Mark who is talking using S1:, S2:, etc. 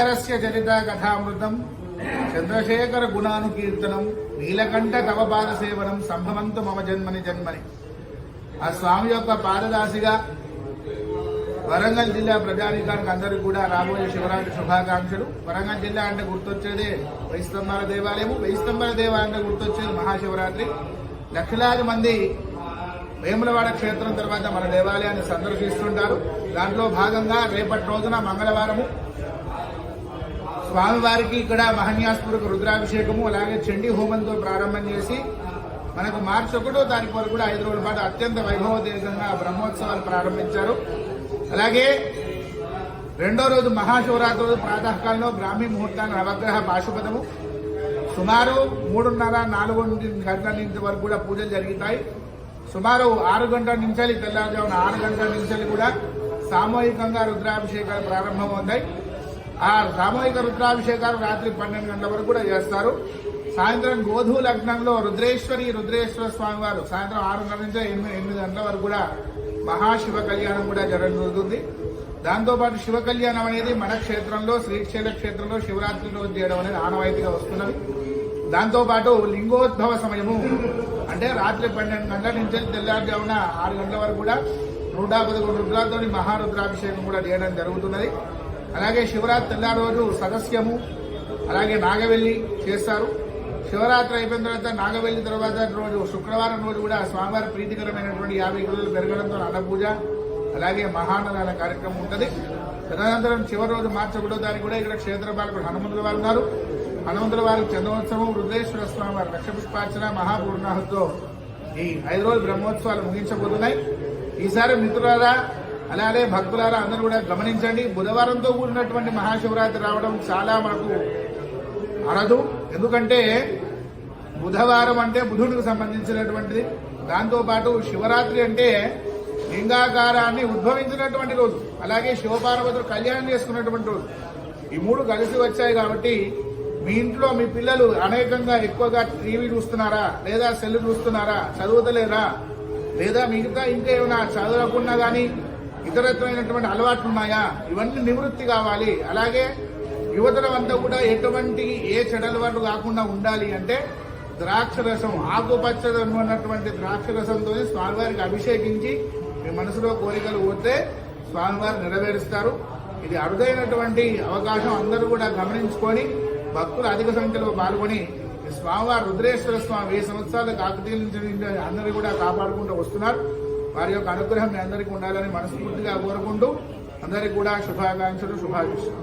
S1: చంద్రస్య చరిత కథామృతం. చంద్రశేఖర గుణానుకీర్తనం. నీలకంఠ తవ పాద సేవనం. సంభవంతు మమ జన్మని జన్మని. ఆ స్వామి యొక్క పాదదాసిగా వరంగల్ జిల్లా ప్రజానికానికి అందరూ కూడా రాబోయే శివరాత్రి శుభాకాంక్షలు. వరంగల్ జిల్లా అంటే గుర్తొచ్చేదే వెయ్యి స్తంభాల దేవాలయము. వెయ్యి స్తంభాల దేవాలయం అంటే గుర్తొచ్చేది మహాశివరాత్రి. లక్షలాది మంది వేములవాడ క్షేత్రం తర్వాత మన దేవాలయాన్ని సందర్శిస్తుంటారు. దాంట్లో భాగంగా రేపటి రోజున మంగళవారము స్వామివారికి ఇక్కడ మహన్యాస్పూర్వక రుద్రాభిషేకము అలాగే చండీ హోమంతో ప్రారంభం చేసి మనకు మార్చి ఒకటో తారీఖు వరకు కూడా ఐదు రోజుల పాటు అత్యంత వైభవోద్వేగంగా బ్రహ్మోత్సవాలు ప్రారంభించారు. అలాగే రెండో రోజు మహాశివరాత్రి రోజు ప్రాతకాలంలో బ్రాహ్మీ ముహూర్తాన్ని నవగ్రహ పాశుపతము సుమారు మూడున్నర నాలుగు గంటల నుంచి వరకు కూడా పూజలు జరుగుతాయి. సుమారు ఆరు గంటల నుంచి తెల్లారుజామున ఆరు గంటల నుంచి కూడా సామూహికంగా రుద్రాభిషేకాలు ప్రారంభమవుతాయి. ఆ సామూహిక రుద్రాభిషేకాలు రాత్రి పన్నెండు గంటల వరకు కూడా చేస్తారు. సాయంత్రం గోధు లగ్నంలో రుద్రేశ్వరి రుద్రేశ్వర స్వామి వారు సాయంత్రం ఆరున్నర నుంచి ఎనిమిది ఎనిమిది గంటల వరకు కూడా మహాశివ కళ్యాణం కూడా జరగనుంది దాంతోపాటు శివ కళ్యాణం అనేది మన క్షేత్రంలో శ్రీశైల క్షేత్రంలో శివరాత్రి రోజు చేయడం అనేది ఆనవాయితీగా వస్తున్నది. దాంతోపాటు లింగోద్భవ సమయము అంటే రాత్రి పన్నెండు గంటల నుంచి తెల్లారుజామున ఆరు గంటల వరకు కూడా నూట పదకొండు రుద్రాలతోని మహారుద్రాభిషేకం కూడా చేయడం జరుగుతున్నది. అలాగే శివరాత్రి తెల్లారి రోజు సదస్యము అలాగే నాగవెల్లి చేస్తారు. శివరాత్రి అయిపోయిన తర్వాత నాగవెల్లి తర్వాత రోజు శుక్రవారం రోజు కూడా స్వామివారి ప్రీతికరమైనటువంటి యాభై కిలోలు పెరగడంతో అన్నపూజ అలాగే మహానదాల కార్యక్రమం ఉంటుంది. తదనంతరం చివరి రోజు మార్చి ఒకటో తారీఖు కూడా ఇక్కడ క్షేత్రపాలకుడు హనుమంతుల వారు ఉన్నారు. హనుమంతుల వారి చంద్రోత్సవం రుద్రేశ్వర స్వామి వారి లక్షపుష్పార్చన మహాపూర్ణాహుతో ఈ ఐదు రోజులు బ్రహ్మోత్సవాలు ముగించబోతున్నాయి. ఈసారి మిత్రులారా అలాగే భక్తులారా అందరూ కూడా గమనించండి. బుధవారంతో కూడినటువంటి మహాశివరాత్రి రావడం చాలా మనకు అరదు. ఎందుకంటే బుధవారం అంటే బుధుడికి సంబంధించినటువంటిది. దాంతోపాటు శివరాత్రి అంటే లింగాకారాన్ని ఉద్భవించినటువంటి రోజు. అలాగే శివపార్వతులు కళ్యాణం చేసుకున్నటువంటి రోజు. ఈ మూడు కలిసి వచ్చాయి కాబట్టి మీ ఇంట్లో మీ పిల్లలు అనేకంగా ఎక్కువగా టీవీ చూస్తున్నారా? లేదా సెల్ చూస్తున్నారా? చదువుతలేరా లేదా మిగతా ఇంకేమైనా చదవకుండా కానీ ఇతరత్వమైనటువంటి అలవాట్లు ఉన్నాయా? ఇవన్నీ నివృత్తి కావాలి. అలాగే యువతరం అంతా కూడా ఎటువంటి ఏ చెడలవాటు కాకుండా ఉండాలి అంటే ద్రాక్ష రసం ఆకుపచ్చ ఉన్నటువంటి ద్రాక్ష రసంతో స్వామివారికి అభిషేకించి మీ మనసులో కోరికలు పోతే స్వామివారు నెరవేరుస్తారు. ఇది అరుదైనటువంటి అవకాశం అందరూ కూడా గమనించుకొని భక్తులు అధిక సంఖ్యలో పాల్గొని స్వామివారు రుద్రేశ్వర స్వామి వెయ్యి సంవత్సరాలు కాకతీయ నుంచి అందరూ కూడా కాపాడుకుంటూ వస్తున్నారు. వారి యొక్క అనుగ్రహం మీ అందరికీ ఉండాలని మనస్ఫూర్తిగా కోరుకుంటూ అందరికీ కూడా శుభాకాంక్షలు శుభాకాంక్షలు.